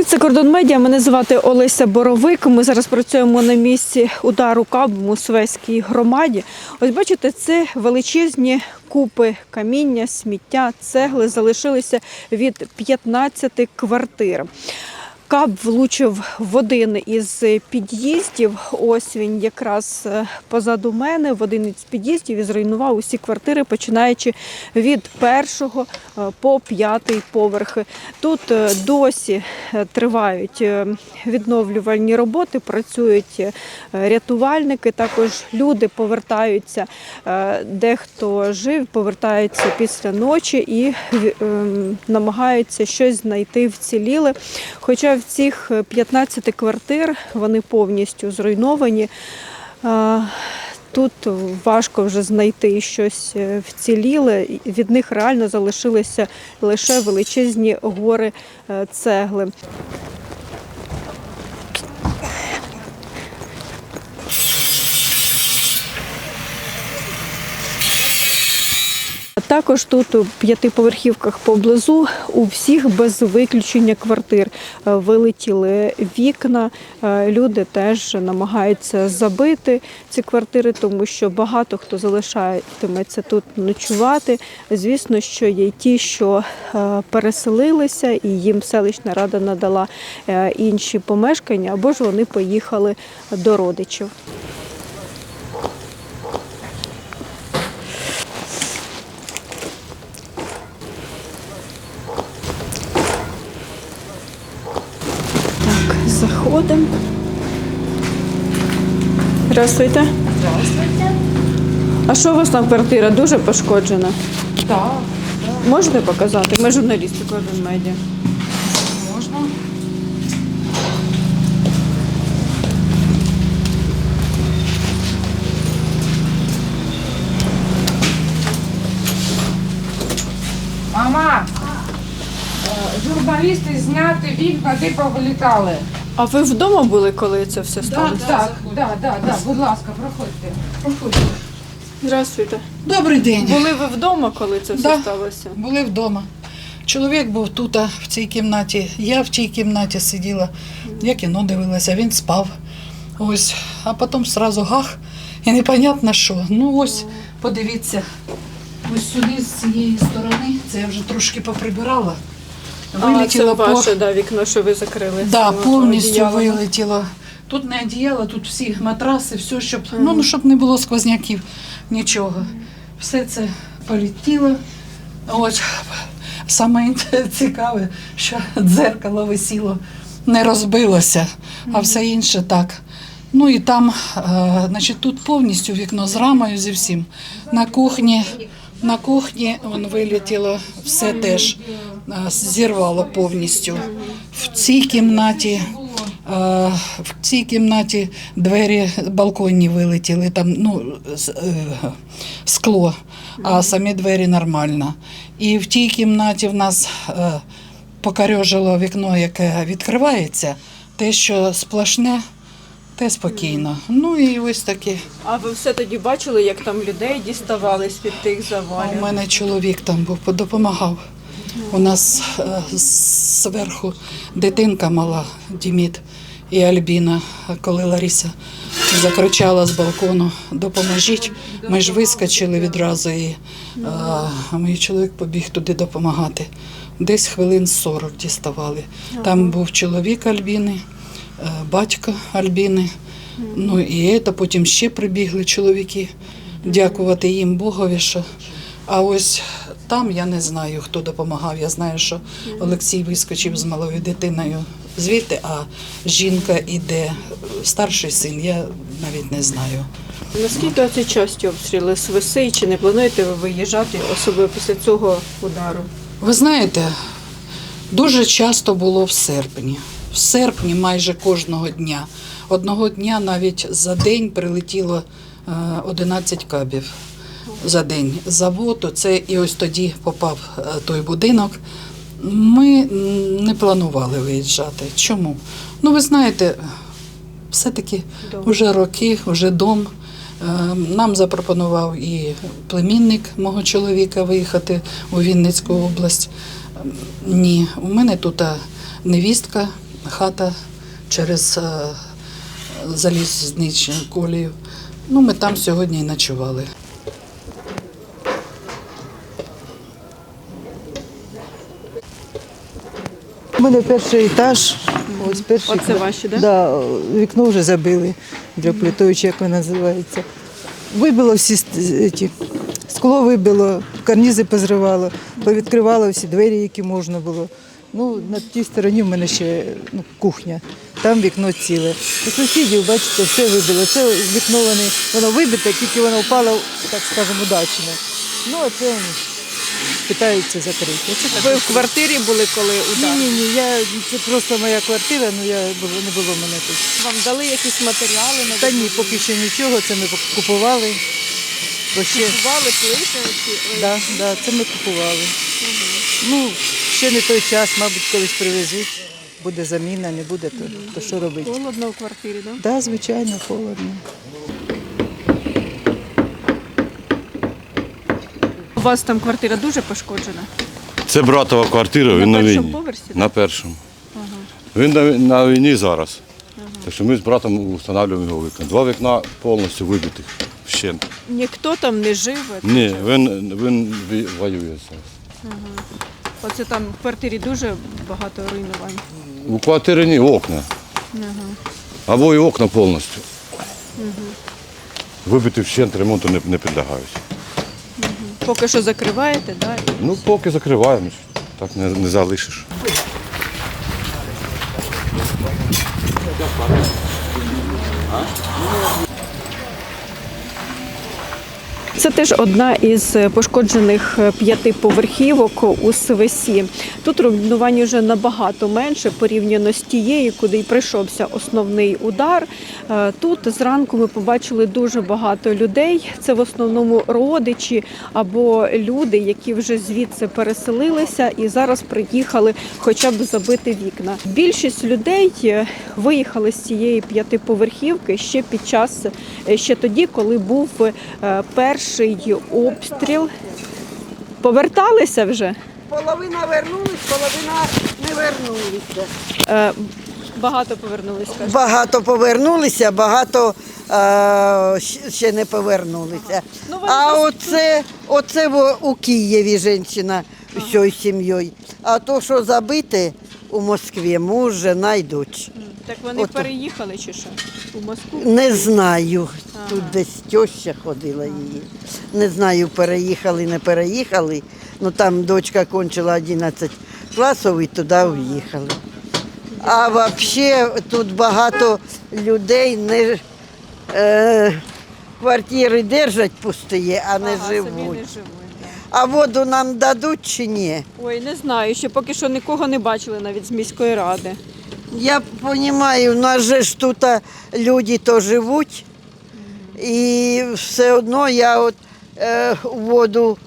Привіт, це кордон медіа. Мене звати Олеся Боровик. Ми зараз працюємо на місці удару КАБ у Свеській громаді. Ось бачите, це величезні купи каміння, сміття, цегли залишилися від 15 квартир. Каб влучив в один із під'їздів. Ось він якраз е, позаду мене, в один із під'їздів і зруйнував усі квартири, починаючи від першого е, по п'ятий поверхи. Тут е, досі тривають відновлювальні роботи, працюють рятувальники. Також люди повертаються, дехто жив, повертаються після ночі і ем, намагаються щось знайти вціліле. Хоча цих 15 квартир вони повністю зруйновані. Е, Тут важко вже знайти щось е, вціліле. Від них реально залишилися лише величезні гори е, цегли. Також тут у п'ятиповерхівках поблизу у всіх без виключення квартир е, вилетіли вікна. Е, Люди теж намагаються забити ці квартири, тому що багато хто залишатиметься тут ночувати. Звісно, що є ті, що е, переселилися, і їм селищна рада надала інші помешкання, або ж вони поїхали до родичів. Здравствуйте. Здравствуйте. А що у вас там квартира дуже пошкоджена? Так, Можете показати? Ми журналісти Кордон Медіа. можна. Мама, е, журналісти зняти вікна, де повилітали. А ви вдома були, коли це все сталося? так, так, так, так, будь ласка, проходьте. Проходьте. Здравствуйте. Добрий день. Були ви вдома, коли це все Да. сталося? Були вдома. Чоловік був тут, а, в цій кімнаті. Я в тій кімнаті сиділа. Я кіно дивилася, він спав. Ось. А потім сразу гах і непонятно що. Ну ось, подивіться. Ось сюди з цієї сторони, це я вже трошки поприбирала. А, це ваше да, вікно, що ви закрили. Да, повністю одіялом. вилетіло. Тут не одіяло, тут всі матраси, все, щоб, ну, ну, щоб не було сквозняків, нічого. Все це полетіло. От. Саме цікаве, що дзеркало висіло, не розбилося, а все інше так. Ну і там, е, значить, тут повністю вікно з рамою зі всім. На кухні, на кухні вон вилетіло все теж, зірвало повністю. В цій кімнаті. е, В цій кімнаті двері балконні вилетіли, там ну, е, скло, а самі двері нормально. І в тій кімнаті в нас е, покарьожило вікно, яке відкривається, те, що сплошне, те спокійно. Ну і ось таке. А ви все тоді бачили, як там людей діставали з-під тих завалів? у мене чоловік там був, допомагав. У нас е, зверху дитинка мала, Діміт і Альбіна, коли Лариса закричала з балкону Допоможіть. Ми ж вискочили відразу, і е, а мій чоловік побіг туди допомагати. Десь хвилин 40 діставали. Там був чоловік Альбіни, е, батько Альбіни. Ну і це, потім ще прибігли чоловіки. Дякувати їм Богові, що а ось там я не знаю, хто допомагав. Я знаю, що Олексій вискочив з малою дитиною звідти, а жінка іде, старший син, я навіть не знаю. Наскільки це часті обстріли свиси, і чи не плануєте ви виїжджати, особливо після цього удару? Ви знаєте, дуже часто було в серпні. В серпні майже кожного дня. Одного дня навіть за день прилетіло е, 11 кабів за день. Завод, це і ось тоді попав е, той будинок. Ми не планували виїжджати. Чому? Ну, ви знаєте, все-таки вже роки, вже дом. Е, Нам запропонував і племінник мого чоловіка виїхати у Вінницьку область. Ні, у мене тут е, невістка хата через залізничну колію. Ну, ми там сьогодні і ночували. У мене перший етаж. Ось перший Оце ваші, да? Да, вікно вже забили для плитовича, як воно називається. Вибило всі ті, скло вибило, карнізи позривало, повідкривало всі двері, які можна було. Ну, на тій стороні в мене ще ну, кухня, там вікно ціле. У сусідів, бачите, все вибило. Це вікно вони, воно вибите, тільки воно впало, так скажемо, удачно. Ну, а це питаються закрити. Оце так. Ви в квартирі були, коли Ні, удар? ні, ні, я це просто моя квартира, ну я не було мене тут. Вам дали якісь матеріали на Та ні, поки що нічого, це ми купували. Бо ще Купували плити? да, да, це ми купували. Ну, ще не той час, мабуть, колись привезуть. Буде заміна, не буде, то, то що робити? Холодно в квартирі, так? Так, да, звичайно, холодно. У вас там квартира дуже пошкоджена? Це братова квартира, він На на, першому війні. поверсі, так? На першому. Він на, на війні зараз. Так що ми з братом встановлюємо його вікна. Два вікна повністю вибитих вщент. Ніхто там не живе. Ні, він, він ві- воює зараз. Оце там в квартирі дуже багато руйнувань. У квартирі ні окна. Або і окна повністю. Вибиті вщент ремонту не, не підлягають. Поки що закриваєте, да? Ну, поки закриваємо, так не, не залишиш. Це теж одна із пошкоджених п'ятиповерхівок у Свесі. Тут руйнувань вже набагато менше порівняно з тією, куди й прийшовся основний удар. Е, Тут зранку ми побачили дуже багато людей. Це в основному родичі або люди, які вже звідси переселилися і зараз приїхали хоча б забити вікна. Більшість людей е, виїхали з цієї п'ятиповерхівки ще під час е, ще тоді, коли був е, перший обстріл. Поверталися вже. Половина вернулись, половина не вернулися. Е, Багато повернулися. Багато повернулися, багато е, ще не повернулися. Ну, вони а десь оце, оце во- у Києві жінка всією сім'єю. А то, що забите у Москві, муж, жена і дочь. Так вони Ото. переїхали чи що? У Москву? Не знаю. Тут десь теща ходила її. Не знаю, переїхали, не переїхали. Ну там дочка кончила 11 класів і туди в'їхали. А взагалі тут багато людей не е, квартири держать пусті, а не Ага, самі живуть. не живуть. А воду нам дадуть чи ні? Ой, не знаю, ще поки що нікого не бачили навіть з міської ради. Я розумію, у нас же ж тут люди то живуть, і все одно я от е, воду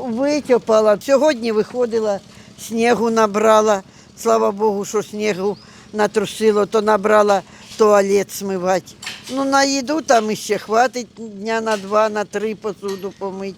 витягала. Сьогодні виходила, снігу набрала. Слава Богу, що снігу натрусило, то набрала туалет смивати. Ну, на їду там іще хватить дня на два, на три посуду помить.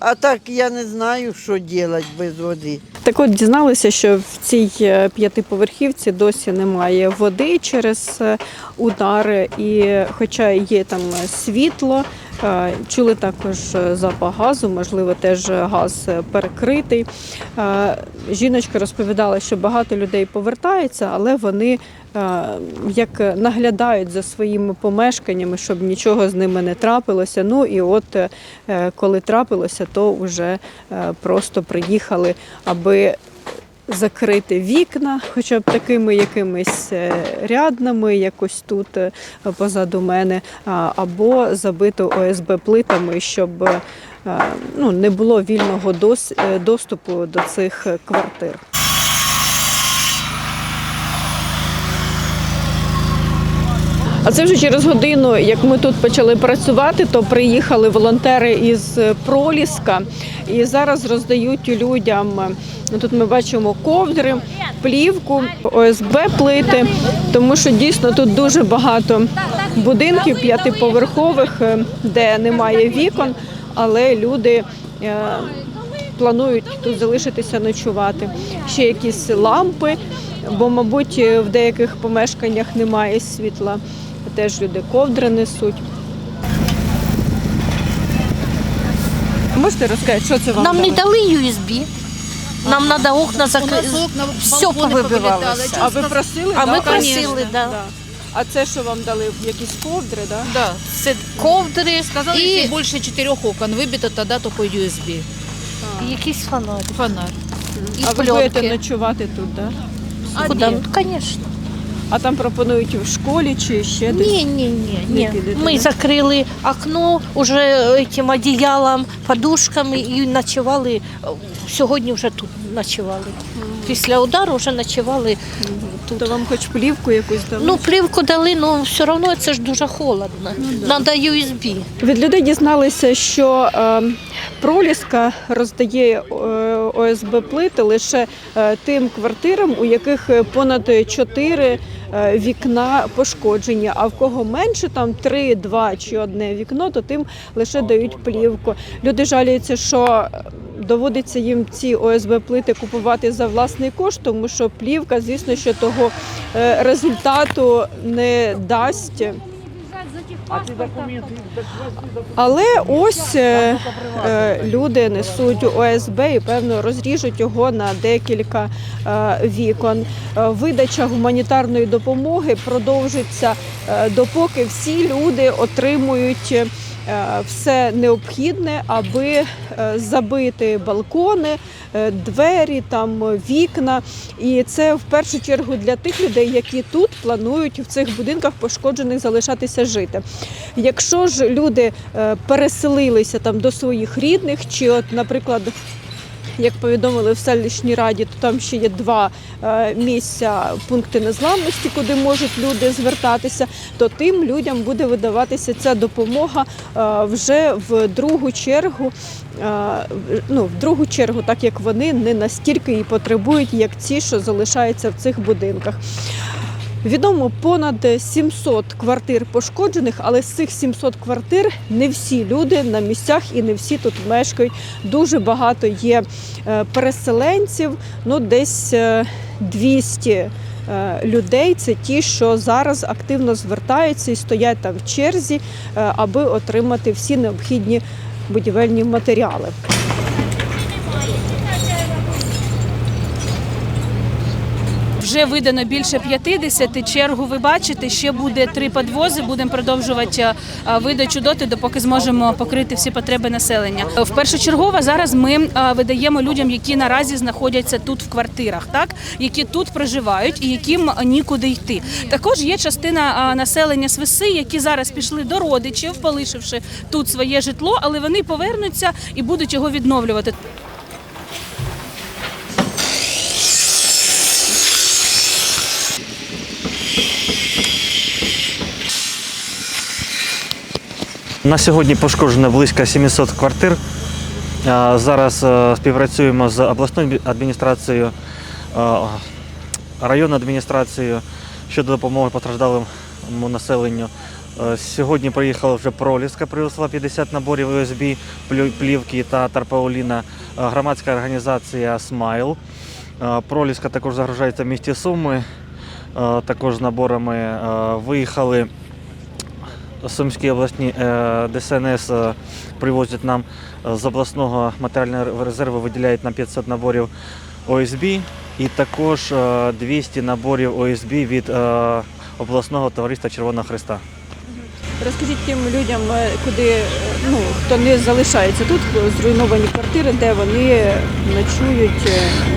А так я не знаю, що робити без води. Так от дізналися, що в цій е, п'ятиповерхівці досі немає води через е, удари, і хоча є там світло, е, чули також запах газу, можливо, теж газ перекритий. Жіночка розповідала, що багато людей повертаються, але вони як наглядають за своїми помешканнями, щоб нічого з ними не трапилося. Ну і от е, коли трапилося, то вже е, просто приїхали, аби закрити вікна, хоча б такими якимись е, рядними, якось тут е, позаду мене, або забити ОСБ плитами, щоб е, ну, не було вільного е, доступу до цих е, квартир. А це вже через годину, як ми тут почали працювати, то приїхали волонтери із Проліска і зараз роздають людям. ну, Тут ми бачимо ковдри, плівку, ОСБ плити, тому що дійсно тут дуже багато будинків п'ятиповерхових, е, де немає вікон, але люди. е, Планують тут залишитися ночувати. Ще якісь лампи бо, мабуть, в деяких помешканнях немає світла. Теж люди ковдри несуть. Можете розказати, що це вам Нам не дали? USB. Нам треба окна закрити. Все повибивалося. А ви просили? А да? ми просили, да. А це що вам дали? Якісь ковдри, да? Да. Це ковдри Сказали, і если больше четырех окон выбито, тогда только USB. якийсь фонарь. Фонарь. І а ви будете ночувати тут, да? Куди? Ну, звісно. А там пропонують в школі чи ще десь? Ні, ні, ні, ні. підете, Ми закрили окно уже цим одіялом, подушками і ночували. Сьогодні вже тут ночували. Після удару вже ночували тут. То вам хоч плівку якусь дали? Ну, плівку дали, але все одно це ж дуже холодно. Надо USB. Від людей дізналися, що е, проліска роздає е, ОСБ плити лише е, тим квартирам, у яких е, понад 4 е, вікна пошкоджені. А в кого менше, там 3, 2 чи одне вікно, то тим лише дають плівку. Люди жаліються, що е, доводиться їм ці ОСБ плити купувати за власний кошт, тому що плівка, звісно, що того е, результату не дасть. Але ось е, е, люди несуть ОСБ і певно розріжуть його на декілька е, вікон. Видача гуманітарної допомоги продовжиться допоки всі люди отримують. Е, Все необхідне, аби е, забити балкони, е, двері, там вікна. І це в першу чергу для тих людей, які тут планують в цих будинках пошкоджених залишатися жити. Якщо ж люди переселилися там до своїх рідних, чи, от, наприклад, як повідомили в селищній раді, то там ще є два е, місця пункти незламності, куди можуть люди звертатися, то тим людям буде видаватися ця допомога е, вже в другу чергу. е, Ну, в другу чергу, так як вони не настільки і потребують, як ті, що залишаються в цих будинках. Відомо понад 700 квартир пошкоджених, але з цих 700 квартир не всі люди на місцях і не всі тут мешкають. Дуже багато є е, переселенців, ну десь е, 200 е, людей. Це ті, що зараз активно звертаються і стоять там в черзі, е, аби отримати всі необхідні будівельні матеріали. Вже видано більше 50. Чергу ви бачите, ще буде три подвози. Будемо продовжувати а, видачу доти, допоки зможемо покрити всі потреби населення. В першочергово зараз ми видаємо людям, які наразі знаходяться тут в квартирах, так які тут проживають і яким нікуди йти. Також є частина населення Свиси, які зараз пішли до родичів, полишивши тут своє житло, але вони повернуться і будуть його відновлювати. На сьогодні пошкоджено близько 700 квартир. Зараз е, співпрацюємо з обласною адміністрацією, е, районною адміністрацією щодо допомоги постраждалому населенню. Е, Сьогодні приїхала вже проліска, привезла 50 наборів плю- плівки та тарпауліна, громадська організація Смайл. Проліска також загружається в місті Суми. Також з наборами виїхали Сумські обласні е, ДСНС е, привозять нам е, з обласного матеріального резерву, виділяють нам 500 наборів ОСБ і також е, 200 наборів ОСБ від обласного товариства Червоного Христа. Розкажіть тим людям, е, куди е, ну хто не залишається тут, зруйновані квартири, де вони ночують.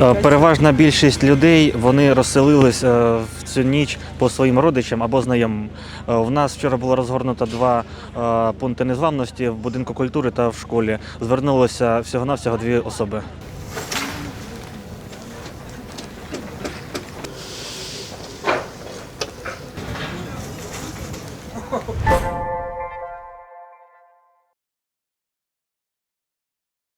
е, Переважна більшість людей вони розселились в цю ніч по своїм родичам або знайомим. В нас вчора було розгорнуто два пункти незламності в будинку культури та в школі. Звернулося всього-навсього дві особи.